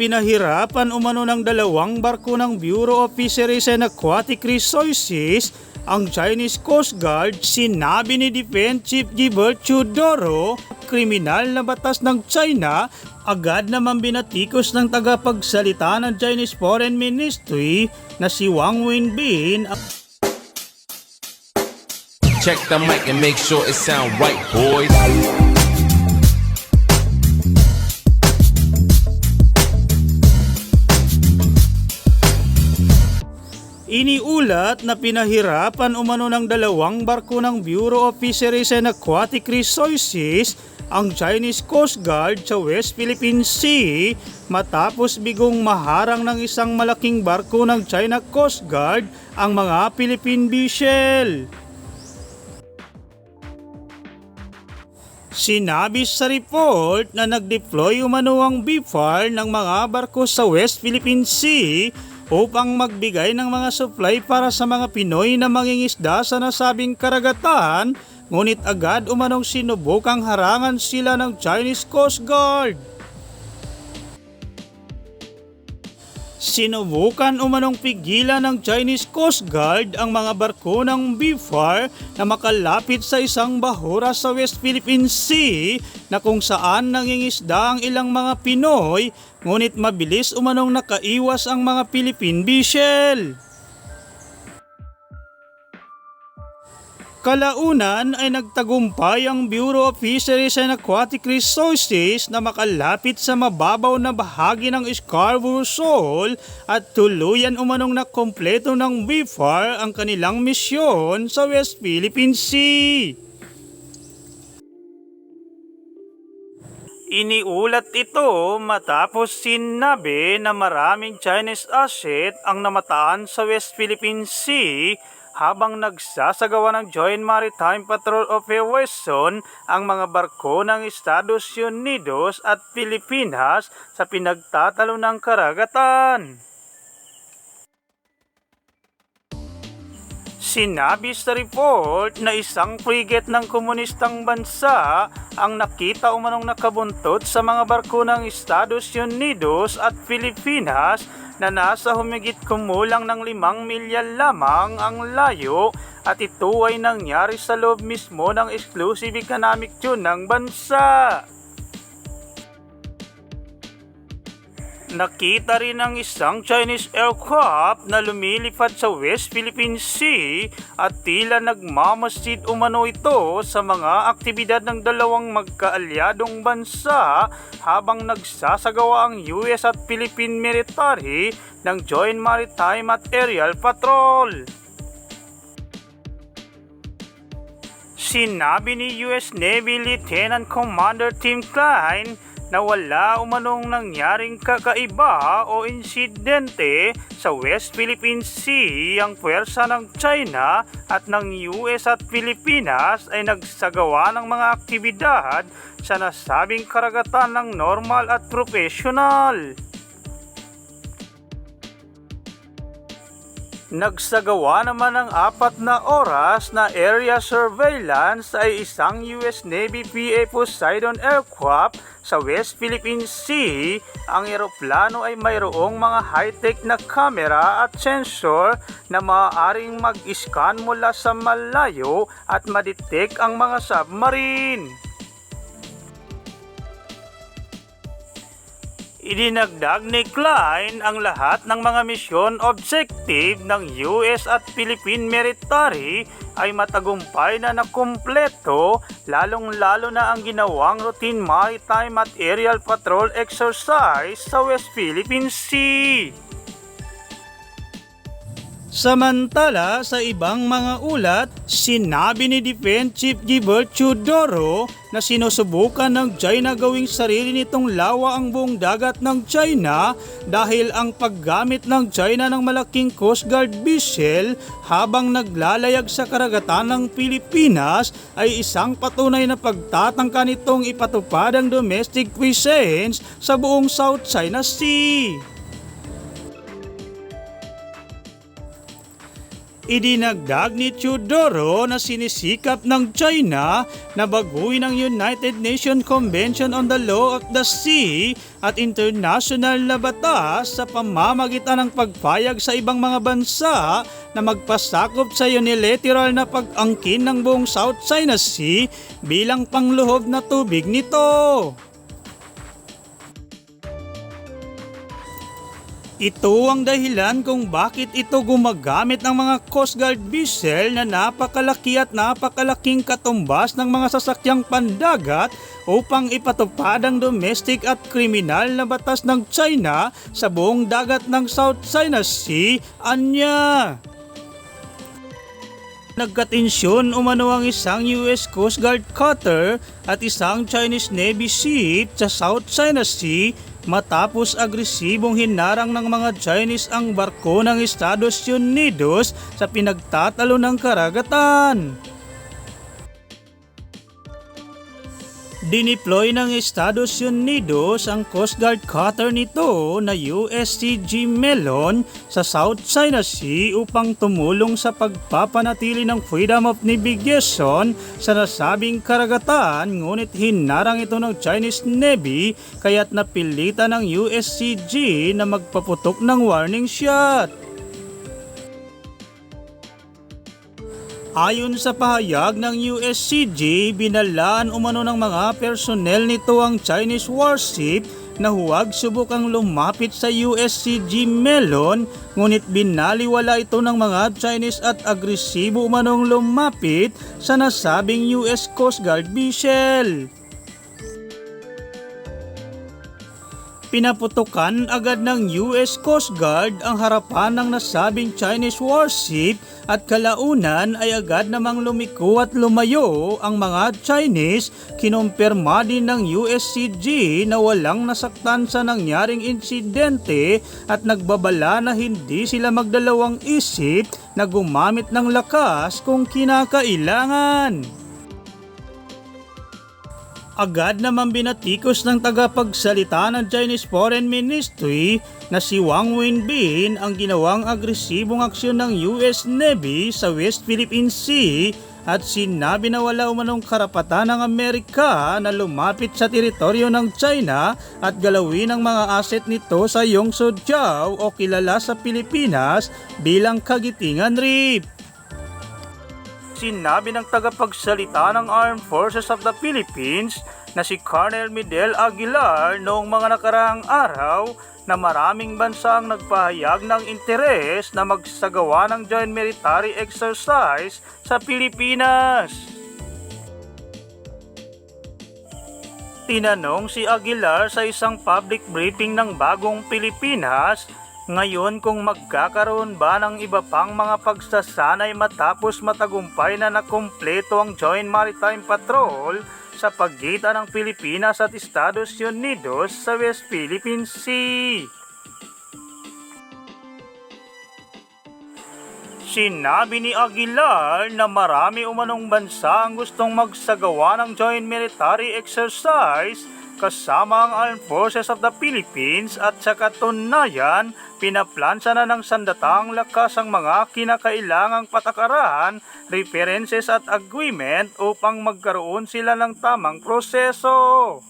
Pinahirapan umano ng dalawang barko ng Bureau of Fisheries and Aquatic Resources ang Chinese Coast Guard, sinabi ni Defense Chief Gilbert Chodoro, kriminal na batas ng China, agad naman binatikos ng tagapagsalita ng Chinese Foreign Ministry na si Wang Wenbin Check the mic and make sure it sound right, boys. Iniulat na pinahirapan umano ng dalawang barko ng Bureau of Fisheries and Aquatic Resources ang Chinese Coast Guard sa West Philippine Sea matapos bigong maharang ng isang malaking barko ng China Coast Guard ang mga Philippine vessel. Sinabi sa report na nag-deploy umano ang BFAR ng mga barko sa West Philippine Sea upang magbigay ng mga supply para sa mga Pinoy na mangingisda sa nasabing karagatan, ngunit agad umanong sinubukang harangan sila ng Chinese Coast Guard. Sinubukan umanong pigilan ng Chinese Coast Guard ang mga barko ng BFAR na makalapit sa isang bahura sa West Philippine Sea na kung saan nangingisda ang ilang mga Pinoy ngunit mabilis umanong nakaiwas ang mga Philippine vessel. Kalaunan ay nagtagumpay ang Bureau of Fisheries and Aquatic Resources na makalapit sa mababaw na bahagi ng Scarborough Shoal at tuluyan umanong na kompleto ng BFAR ang kanilang misyon sa West Philippine Sea. Iniulat ito matapos sinabi na maraming Chinese asset ang namataan sa West Philippine Sea habang nagsasagawa ng Joint Maritime Patrol Operation ang mga barko ng Estados Unidos at Pilipinas sa pinagtatalo ng karagatan. Sinabi sa report na isang frigate ng komunistang bansa ang nakita umanong nakabuntot sa mga barko ng Estados Unidos at Pilipinas na nasa humigit kumulang ng limang milya lamang ang layo at ito ay nangyari sa loob mismo ng exclusive economic zone ng bansa. Nakita rin ang isang Chinese aircraft na lumilipad sa West Philippine Sea at tila nagmamasid umano ito sa mga aktibidad ng dalawang magkaalyadong bansa habang nagsasagawa ang US at Philippine military ng Joint Maritime at Aerial Patrol. Sinabi ni US Navy Lieutenant Commander Tim Klein na wala umanong nangyaring kakaiba o insidente sa West Philippine Sea ang puwersa ng China at ng US at Pilipinas ay nagsagawa ng mga aktibidad sa nasabing karagatan ng normal at professional. Nagsagawa naman ng apat na oras na area surveillance ay isang US Navy PA Poseidon aircraft sa West Philippine Sea. Ang eroplano ay mayroong mga high-tech na camera at sensor na maaaring mag-scan mula sa malayo at madetect ang mga submarine. Idinagdag ni Klein ang lahat ng mga misyon objective ng US at Philippine military ay matagumpay na nakumpleto lalong-lalo na ang ginawang routine maritime at aerial patrol exercise sa West Philippine Sea. Samantala, sa ibang mga ulat, sinabi ni Defense Chief Gilbert Chodoro na sinusubukan ng China gawing sarili nitong lawa ang buong dagat ng China dahil ang paggamit ng China ng malaking Coast Guard vessel habang naglalayag sa karagatan ng Pilipinas ay isang patunay na pagtatangka nitong ipatupad ang domestic presence sa buong South China Sea. Idinagdag ni Teodoro na sinisikap ng China na baguhin ang United Nations Convention on the Law of the Sea at international na batas sa pamamagitan ng pagpayag sa ibang mga bansa na magpasakop sa unilateral na pag-angkin ng buong South China Sea bilang pangluhob na tubig nito. Ito ang dahilan kung bakit ito gumagamit ng mga Coast Guard vessel na napakalaki at napakalaking katumbas ng mga sasakyang pandagat upang ipatupad ang domestic at kriminal na batas ng China sa buong dagat ng South China Sea. Anya! Nagkatensyon umano ang isang US Coast Guard cutter at isang Chinese Navy ship sa South China Sea matapos agresibong hinarang ng mga Chinese ang barko ng Estados Unidos sa pinagtatalo ng karagatan. Dineploy ng Estados Unidos ang Coast Guard cutter nito na USCG Melon sa South China Sea upang tumulong sa pagpapanatili ng freedom of navigation sa nasabing karagatan ngunit hinarang ito ng Chinese Navy kaya't napilitan ng USCG na magpaputok ng warning shot. Ayon sa pahayag ng USCG, binalaan umano ng mga personnel nito ang Chinese warship na huwag subukang lumapit sa USCG Melon ngunit binaliwala ito ng mga Chinese at agresibo umanong lumapit sa nasabing US Coast Guard vessel. Pinaputukan agad ng US Coast Guard ang harapan ng nasabing Chinese warship at kalaunan ay agad namang lumiko at lumayo ang mga Chinese. Kinumpirma din ng USCG na walang nasaktan sa nangyaring insidente at nagbabala na hindi sila magdalawang isip na gumamit ng lakas kung kinakailangan. Agad naman binatikos ng tagapagsalita ng Chinese Foreign Ministry na si Wang Wenbin ang ginawang agresibong aksyon ng US Navy sa West Philippine Sea at sinabi na wala umanong karapatan ng Amerika na lumapit sa teritoryo ng China at galawin ang mga asset nito sa Yongso-Jiao o kilala sa Pilipinas bilang Kagitingan Reef. Sinabi ng tagapagsalita ng Armed Forces of the Philippines na si Colonel Miguel Aguilar noong mga nakaraang araw na maraming bansa ang nagpahayag ng interes na magsagawa ng joint military exercise sa Pilipinas. Tinanong si Aguilar sa isang public briefing ng Bagong Pilipinas ngayon kung magkakaroon ba ng iba pang mga pagsasanay matapos matagumpay na nakumpleto ang Joint Maritime Patrol sa pagitan ng Pilipinas at Estados Unidos sa West Philippine Sea. Sinabi ni Aguilar na marami umanong bansa ang gustong magsagawa ng joint military exercise kasama ang Armed Forces of the Philippines at sa katunayan, pinaplansa na ng sandatang lakas ang mga kinakailangang patakaran, references at agreement upang magkaroon sila ng tamang proseso.